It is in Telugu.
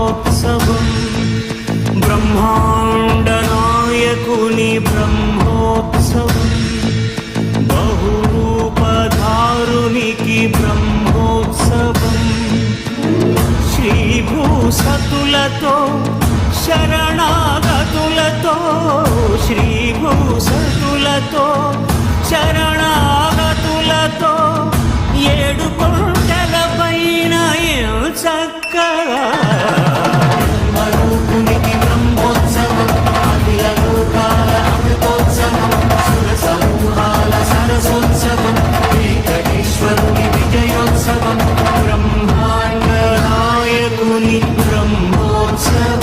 బ్రహ్మోత్సవం. బ్రహ్మాండ నాయకుని బ్రహ్మోత్సవం. బహురూపధారునికి బ్రహ్మోత్సవం. శ్రీభూసతులతో శరణాగతులతో శ్రీభూసతులతో శరణాగతులతో ఏడు కొండల పైన చక్కగా more to